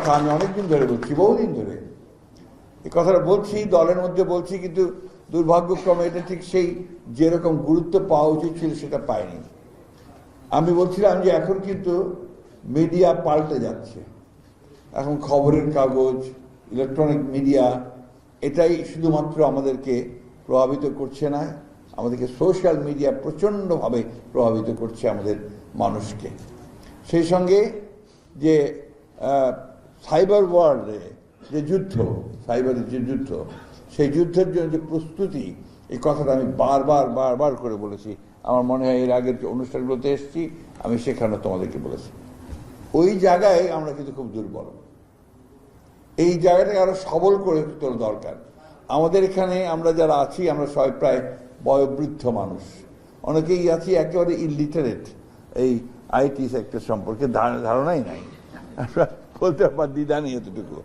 কথা আমি অনেকদিন ধরে বলছি বহুদিন ধরে। এই কথাটা বলছি, দলের মধ্যে বলছি, কিন্তু দুর্ভাগ্যক্রমে এটা ঠিক সেই যেরকম গুরুত্ব পাওয়া উচিত ছিল সেটা পায়নি আমি বলছিলাম যে এখন কিন্তু মিডিয়া পাল্টে যাচ্ছে। এখন খবরের কাগজ, ইলেকট্রনিক মিডিয়া, এটাই শুধুমাত্র আমাদেরকে প্রভাবিত করছে না, আমাদেরকে সোশ্যাল মিডিয়া প্রচণ্ডভাবে প্রভাবিত করছে আমাদের মানুষকে। সেই সঙ্গে যে সাইবার ওয়ার্ল্ডে যে যুদ্ধ সাইবারের যে যুদ্ধ, সেই যুদ্ধের জন্য যে প্রস্তুতি, এই কথাটা আমি বারবার বারবার করে বলেছি। আমার মনে হয় এর আগের যে অনুষ্ঠানগুলোতে এসেছি, আমি সেখানে তোমাদেরকে বলেছি। ওই জায়গায় আমরা কিন্তু খুব দুর্বল। এই জায়গাটাকে আরও সবল করে তোলা দরকার। আমাদের এখানে আমরা যারা আছি, আমরা সবাই প্রায় বয়োবৃদ্ধ মানুষ। অনেকেই আছি একেবারে ইলিটারেট এই আইটি সেক্টর সম্পর্কে ধারণাই নাই। বলতে পারি, দ্বিধা নেই এতটুকু।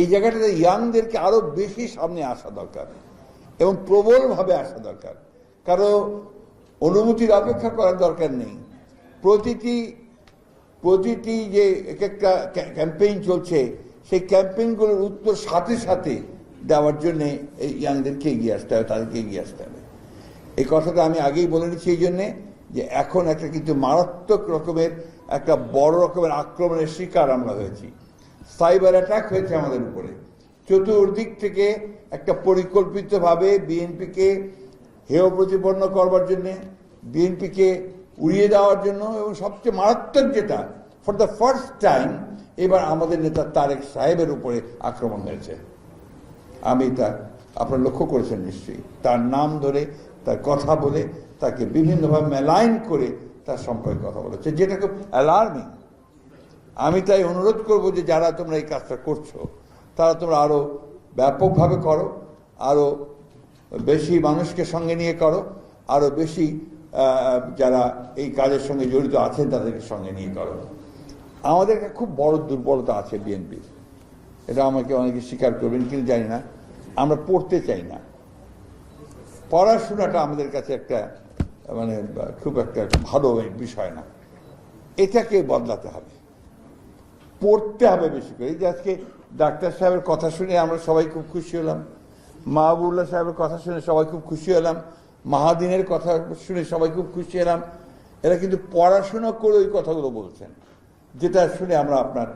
এই জায়গাটাতে ইয়াংদেরকে আরও বেশি সামনে আসা দরকার এবং প্রবলভাবে আসা দরকার। কারও অনুমতির অপেক্ষা করার দরকার নেই। প্রতিটি প্রতিটি যে এক একটা ক্যাম্পেইন চলছে, সেই ক্যাম্পেইনগুলোর উত্তর সাথে সাথে দেওয়ার জন্য এই ইয়াংদেরকে এগিয়ে আসতে হবে, তাদেরকে এগিয়ে আসতে হবে। এই কথাটা আমি আগেই বলে নিচ্ছি, এই জন্যে যে এখন একটা কিন্তু মারাত্মক রকমের একটা বড় রকমের আক্রমণের শিকার আমরা হয়েছি। সাইবার অ্যাটাক হয়েছে আমাদের উপরে। চতুর্দিক থেকে একটা পরিকল্পিতভাবে বিএনপিকে হেয় প্রতিপন্ন করবার জন্যে বিএনপিকে উড়িয়ে দেওয়ার জন্য এবং সবচেয়ে মারাত্মক যেটা ফর দ্য ফার্স্ট টাইম এবার আমাদের নেতা তারেক সাহেবের উপরে আক্রমণ হয়েছে। আমি তা আপনারা লক্ষ্য করেছেন নিশ্চয়ই। তার নাম ধরে, তার কথা বলে, তাকে বিভিন্নভাবে মেলাইন করে তার সম্পর্কে কথা বলেছে। যেটা খুব অ্যালার্মিং আমি তাই অনুরোধ করব যে যারা তোমরা এই কাজটা করছ, তারা তোমরা আরও ব্যাপকভাবে করো আরও বেশি মানুষকে সঙ্গে নিয়ে করো আরও বেশি যারা এই কাজের সঙ্গে জড়িত আছেন তাদেরকে সঙ্গে নিয়ে করো। আমাদের একটা খুব বড় দুর্বলতা আছে বিএনপির এটা আমাকে অনেকে স্বীকার করবেন, কিন্তু জানি না। আমরা পড়তে চাই না। পড়াশোনাটা আমাদের কাছে একটা মানে খুব একটা ভালো বিষয় না। এটাকে বদলাতে হবে। পড়তে হবে বেশি করে। এই যে আজকে ডাক্তার সাহেবের কথা শুনে আমরা সবাই খুব খুশি হলাম। মাহবুল্লাহ সাহেবের কথা শুনে সবাই খুব খুশি হলাম। মাহাদিনের কথা শুনে সবাই খুব খুশি হলাম। এরা কিন্তু পড়াশোনা করে ওই কথাগুলো বলছেন, যেটা শুনে আমরা আপনার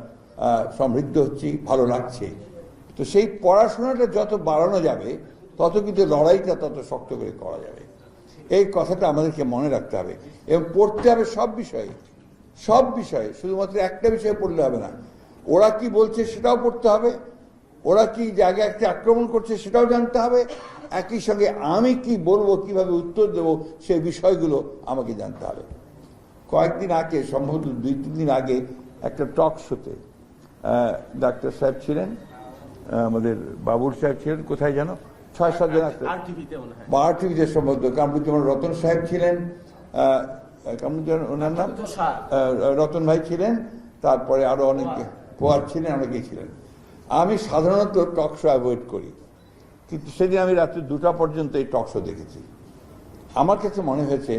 সমৃদ্ধ হচ্ছি, ভালো লাগছে। তো সেই পড়াশোনাটা যত বাড়ানো যাবে, তত কিন্তু লড়াইটা তত শক্ত করে করা যাবে। এই কথাটা আমাদেরকে মনে রাখতে হবে। এবং পড়তে হবে সব বিষয়ে। সব বিষয়ে। শুধুমাত্র একটা বিষয়ে পড়লে হবে না। ওরা কি বলছে সেটাও পড়তে হবে। ওরা কি জায়গায় একটা আক্রমণ করছে সেটাও জানতে হবে। একই সঙ্গে আমি কি বলব, কীভাবে উত্তর দেব, সেই বিষয়গুলো আমাকে জানতে হবে। কয়েকদিন আগে, সম্ভবত দুই, তিন দিন আগে একটা টক শোতে ডাক্তার সাহেব ছিলেন আমাদের বাবুর সাহেব ছিলেন, কোথায় যেন? ছয় সাত জন একটা আর টিভিতে সম্ভবত। কামরুজ্জামান রতন সাহেব ছিলেন কামরুজ্জামান ওনার নাম? রতন ভাই ছিলেন তারপরে আরও অনেকে পোয়ার ছিলেন অনেকেই ছিলেন। আমি সাধারণত টক শো অ্যাভয়েড করি। কিন্তু সেদিন আমি রাত্রি দুটা পর্যন্ত এই টক শো দেখেছি। আমার কাছে মনে হয়েছে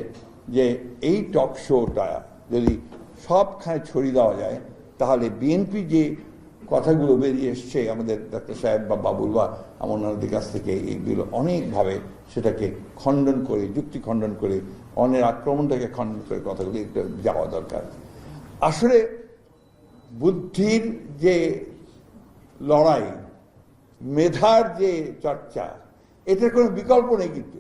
যে এই টক শোটা যদি সবখানে ছড়িয়ে দেওয়া যায় তাহলে বিএনপি যে কথাগুলো বেরিয়ে এসছে আমাদের ডাক্তার সাহেব বা বাবুল বা আমার ওনাদের কাছ থেকে এইগুলো অনেকভাবে সেটাকে খণ্ডন করে, যুক্তি খণ্ডন করে অন্যের আক্রমণটাকে খণ্ডন করে কথাগুলি যাওয়া দরকার। আসলে বুদ্ধির যে লড়াই, মেধার যে চর্চা, এটার কোনো বিকল্প নেই কিন্তু।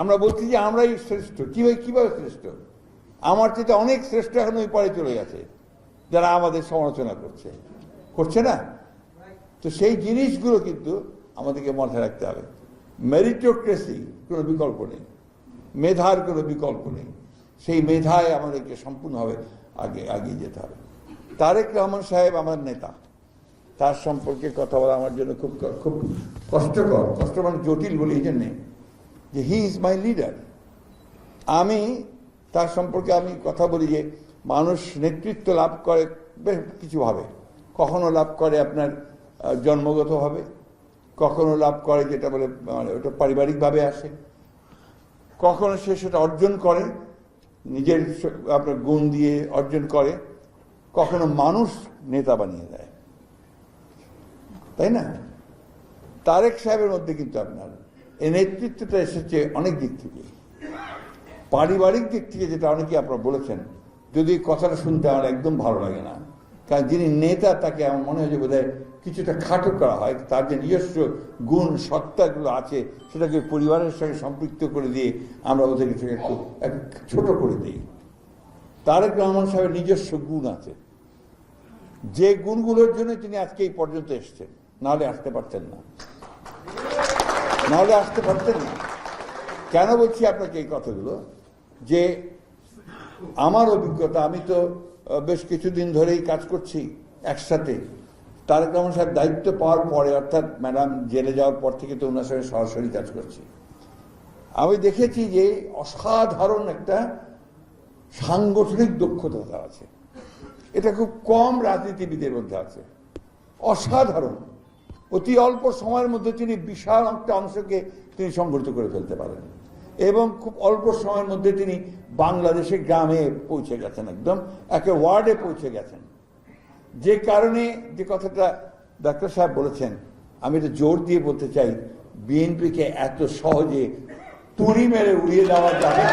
আমরা বলছি যে আমরাই শ্রেষ্ঠ। কীভাবে কীভাবে শ্রেষ্ঠ? আমার চেয়ে অনেক শ্রেষ্ঠ এখন ওই পরে চলে গেছে, যারা আমাদের সমালোচনা করছে। করছে না? তো সেই জিনিসগুলো কিন্তু আমাদেরকে মাথায় রাখতে হবে। মেরিটোক্রেসি কোনো বিকল্প নেই। মেধার কোনো বিকল্প নেই। সেই মেধায় আমাদেরকে সম্পূর্ণভাবে আগে এগিয়ে যেতে হবে। তারেক রহমান সাহেব আমার নেতা। তার সম্পর্কে কথা বলা আমার জন্য খুব খুব কষ্টকর কষ্ট মানে জটিল বলি এই জন্যে যে হি ইজ মাই লিডার আমি, তার সম্পর্কে আমি কথা বলি যে মানুষ নেতৃত্ব লাভ করে, বেশ কিছুভাবে কখনো লাভ করে আপনার জন্মগতভাবে? কখনো লাভ করে যেটা বলে মানে ওটা পারিবারিকভাবে আসে? কখনো সে সেটা অর্জন করে? নিজের আপনার গুণ দিয়ে অর্জন করে? কখনো মানুষ নেতা বানিয়ে দেয়? তাই না? তারেক সাহেবের মধ্যে কিন্তু আপনার এই নেতৃত্বটা এসেছে অনেক দিক থেকে। পারিবারিক দিক থেকে যেটা অনেকে আপনারা বলেছেন, যদি কথাটা শুনতে আমার একদম ভালো লাগে না। কারণ যিনি নেতা, তাকে আমার মনে হয় যে বোধহয় কিছুটা খাটো করা হয়। তার যে নিজস্ব গুণ, সত্তাগুলো আছে, সেটাকে পরিবারের সঙ্গে সম্পৃক্ত করে দিয়ে আমরা ওদেরকে একটু ছোট করে দিই। তারেক রহমান সাহেবের নিজস্ব গুণ আছে। যে গুণগুলোর জন্য তিনি আজকে এই পর্যন্ত এসছেন, নাহলে আসতে পারতেন না। নাহলে আসতে পারতেন না। কেন বলছি আপনাকে এই কথাগুলো? যে আমার অভিজ্ঞতা, আমি তো বেশ কিছুদিন ধরেই কাজ করছি একসাথে। তারেক রহমান সাহেব দায়িত্ব পাওয়ার পরে, অর্থাৎ ম্যাডাম জেলে যাওয়ার পর থেকে তো ওনার সঙ্গে সরাসরি কাজ করছি। আমি দেখেছি যে অসাধারণ একটা সাংগঠনিক দক্ষতা আছে। এটা খুব কম রাজনীতিবিদের মধ্যে আছে। অসাধারণ। অতি অল্প সময়ের মধ্যে তিনি বিশাল একটা অংশকে তিনি সংগঠিত করে ফেলতে পারেন। এবং খুব অল্প সময়ের মধ্যে তিনি বাংলাদেশের গ্রামে পৌঁছে গেছেন একদম, একে ওয়ার্ডে পৌঁছে গেছেন যে কারণে যে কথাটা ডাক্তার সাহেব বলেছেন, আমি এটা জোর দিয়ে বলতে চাই, বিএনপিকে এত সহজে তুড়ি মেরে উড়িয়ে দেওয়া যাবে।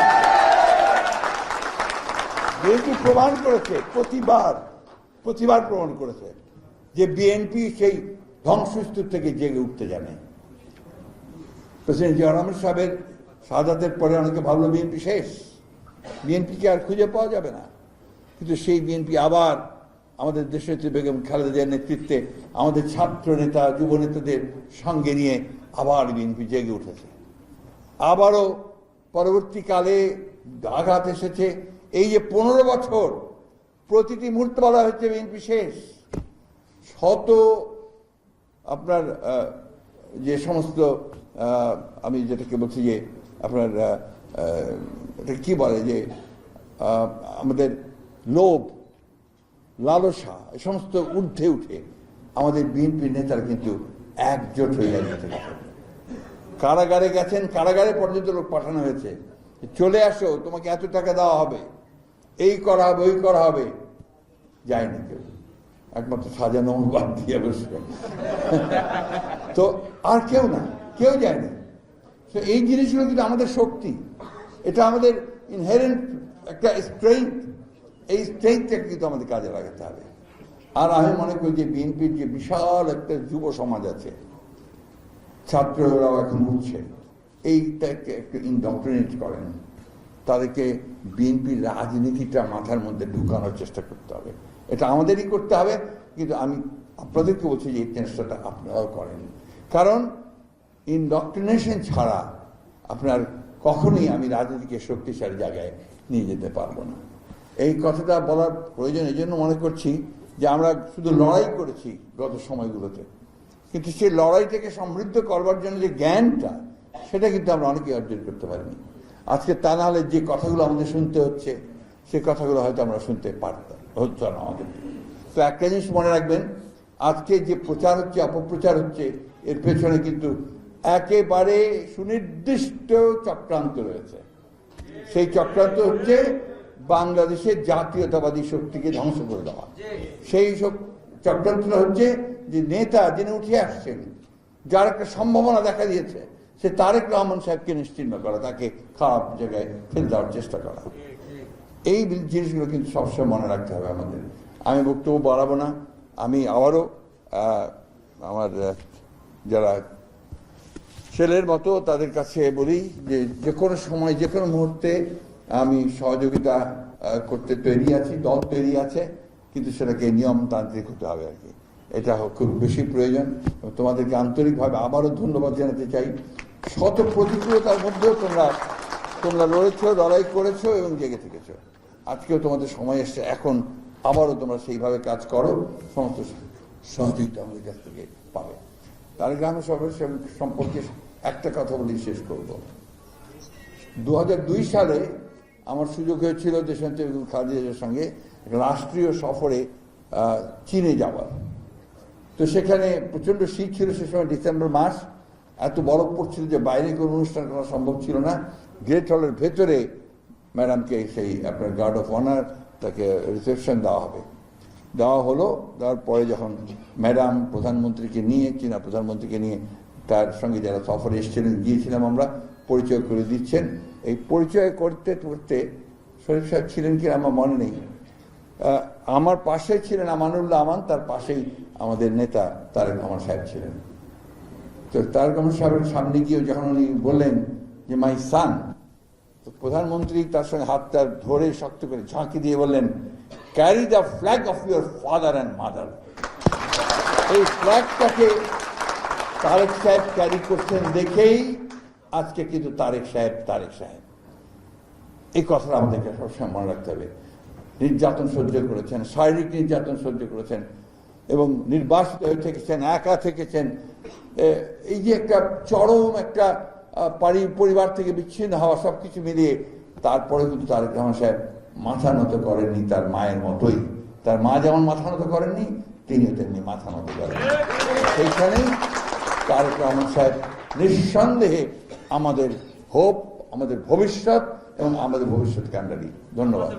বিএনপি প্রমাণ করেছে, প্রতিবার প্রতিবার প্রমাণ করেছে যে বিএনপি সেই ধ্বংসস্তূপ থেকে জেগে উঠতে জানে প্রেসিডেন্ট জিয়া রহমান সাহেবের সাদাতের পরে অনেকে ভাবলো বিএনপি শেষ। বিএনপিকে আর খুঁজে পাওয়া যাবে না? কিন্তু সেই বিএনপি আবার আমাদের দেশনেত্রী বেগম খালেদা জিয়ার নেতৃত্বে আমাদের ছাত্র নেতা, যুব নেতাদের সঙ্গে নিয়ে আবার বিএনপি জেগে উঠেছে। আবারও পরবর্তীকালে আঘাত এসেছে। এই যে পনেরো বছর প্রতিটি মুহূর্ত বলা হচ্ছে বিএনপি শেষ। শত আপনার যে সমস্ত আমি যেটাকে বলছি যে আপনার এটা কি বলে যে আমাদের লোভ, লালসা এ সমস্ত ঊর্ধ্বে উঠে আমাদের বিএনপি নেতারা কিন্তু একজোট হয়ে গেছে। কারাগারে গেছেন, কারাগারে পর্যন্ত লোক পাঠানো হয়েছে। চলে আসো, তোমাকে এত টাকা দেওয়া হবে, এই করা হবে, ওই করা হবে। যায়নি কেউ। একমাত্র সাজানো বাদ দিয়ে বসে তো আর কেউ না, কেউ যায়নি। তো এই জিনিসগুলো কিন্তু আমাদের শক্তি। এটা আমাদের ইনহেরেন্ট একটা স্ট্রেংথ এই স্ট্রেংথটাকে কিন্তু আমাদের কাজে লাগাতে হবে। আর আমি মনে করি যে বিএনপির যে বিশাল একটা যুব সমাজ আছে, ছাত্ররাও এখন উঠছে। এইটাকে একটু ইনডক্ট্রিনেট করেন। তাদেরকে বিএনপির রাজনীতিটা মাথার মধ্যে ঢুকানোর চেষ্টা করতে হবে। এটা আমাদেরই করতে হবে। কিন্তু আমি আপনাদেরকে বলছি যে এই চেষ্টাটা আপনারাও করেন। কারণ ইনডক্ট্রিনেশন ছাড়া আপনার কখনোই আমি রাজনীতিকে শক্তিশালী জায়গায় নিয়ে যেতে পারব না। এই কথাটা বলার প্রয়োজন এই জন্য মনে করছি যে আমরা শুধু লড়াই করেছি গত সময়গুলোতে। কিন্তু সেই লড়াইটাকে সমৃদ্ধ করবার জন্য যে জ্ঞানটা, সেটা কিন্তু আমরা অনেকেই অর্জন করতে পারিনি। আজকে তা না হলে যে কথাগুলো আমাদের শুনতে হচ্ছে, সে কথাগুলো হয়তো আমরা শুনতে পারতাম, হতো না আমাদের। তো একটা জিনিস মনে রাখবেন, আজকে যে প্রচার হচ্ছে, অপপ্রচার হচ্ছে, এর পেছনে কিন্তু একেবারে সুনির্দিষ্ট চক্রান্ত রয়েছে। সেই চক্রান্ত হচ্ছে বাংলাদেশের জাতীয়তাবাদী শক্তিকে ধ্বংস করে দেওয়া। সেই সব চক্রান্তটা হচ্ছে যে নেতা যিনি উঠে আসছেন, যার একটা সম্ভাবনা দেখা দিয়েছে, সে তারেক রহমান সাহেবকে নিশ্চিন্ন করা, তাকে খারাপ জায়গায় ফেলে দেওয়ার চেষ্টা করা। এই জিনিসগুলো কিন্তু সবসময় মনে রাখতে হবে আমাদের। আমি বক্তব্য বাড়াবো না। আমি আবারও আমার যারা ছেলের মতো তাদের কাছে বলি যে যে কোনো সময়, যে কোনো মুহূর্তে আমি সহযোগিতা করতে তৈরি আছি, দল তৈরি আছে, কিন্তু সেটাকে নিয়মতান্ত্রিক হতে হবে আর কি। এটা খুব বেশি প্রয়োজন। তোমাদেরকে আন্তরিকভাবে আবারও ধন্যবাদ জানাতে চাই। শত প্রতিকূলতার মধ্যেও তোমরা তোমরা লড়েছো, লড়াই করেছ এবং জেগে থেকেছো। আজকেও তোমাদের সময় এসছে। এখন আবারও তোমরা সেইভাবে কাজ করো, সমস্ত সহযোগিতা আমাদের কাছ থেকে পাবে। তার গ্রামে সরকার সম্পর্কে একটা কথা বলি, শেষ করব। দু দুই সালে আমার সুযোগ হয়েছিল দেশনেত্রী বেগম খালেদার সঙ্গে রাষ্ট্রীয় সফরে চীনে যাওয়ার। তো সেখানে প্রচণ্ড শীত ছিল, সে সময় ডিসেম্বর মাস। এত বরফ পড়ছিল যে বাইরে কোনো অনুষ্ঠান করা সম্ভব ছিল না। গ্রেট হলের ভেতরে ম্যাডামকে সেই আপনার গার্ড অফ অনার তাকে রিসেপশন দেওয়া হবে। দেওয়া হলো দেওয়ার পরে যখন ম্যাডাম প্রধানমন্ত্রীকে নিয়ে, চীনা প্রধানমন্ত্রীকে নিয়ে তার সঙ্গে যারা সফরে এসেছিলেন, গিয়েছিলাম আমরা, পরিচয় করে দিচ্ছেন। এই পরিচয় করতে করতে শরীফ সাহেব ছিলেন কি আমার মনে নেই। আমার পাশে ছিলেন আমানুল্লাহ আমান, তার পাশেই আমাদের নেতা তারেক রহমান সাহেব ছিলেন। তো তারেক রহমান সাহেবের সামনে গিয়ে যখন উনি বললেন যে, মাই সান, তো প্রধানমন্ত্রী তার সঙ্গে হাতটা ধরে শক্ত করে ঝাঁকি দিয়ে বললেন carry the flag of your father and mother এই ফ্ল্যাগটাকে তারেক সাহেব ক্যারি করছেন দেখেই আজকে কিন্তু তারেক সাহেব তারেক সাহেব। এই কথাটা আমাদেরকে সবসময় মনে রাখতে হবে। নির্যাতন সহ্য করেছেন, শারীরিক নির্যাতন সহ্য করেছেন এবং নির্বাসিত হয়ে থেকেছেন, একা থেকেছেন। এই যে একটা চরম একটা পরিবার থেকে বিচ্ছিন্ন হওয়া সব কিছু মিলিয়ে তারপরে কিন্তু তারেক রহমান সাহেব মাথা নত করেননি তার মায়ের মতোই। তার মা যেমন মাথা নত করেননি তিনিও তেমনি মাথা নত করেন সেইখানেই তারেক রহমান সাহেব নিঃসন্দেহে আমাদের হোপ আমাদের ভবিষ্যৎ এবং আমাদের ভবিষ্যৎ ক্যান্ডারি ধন্যবাদ।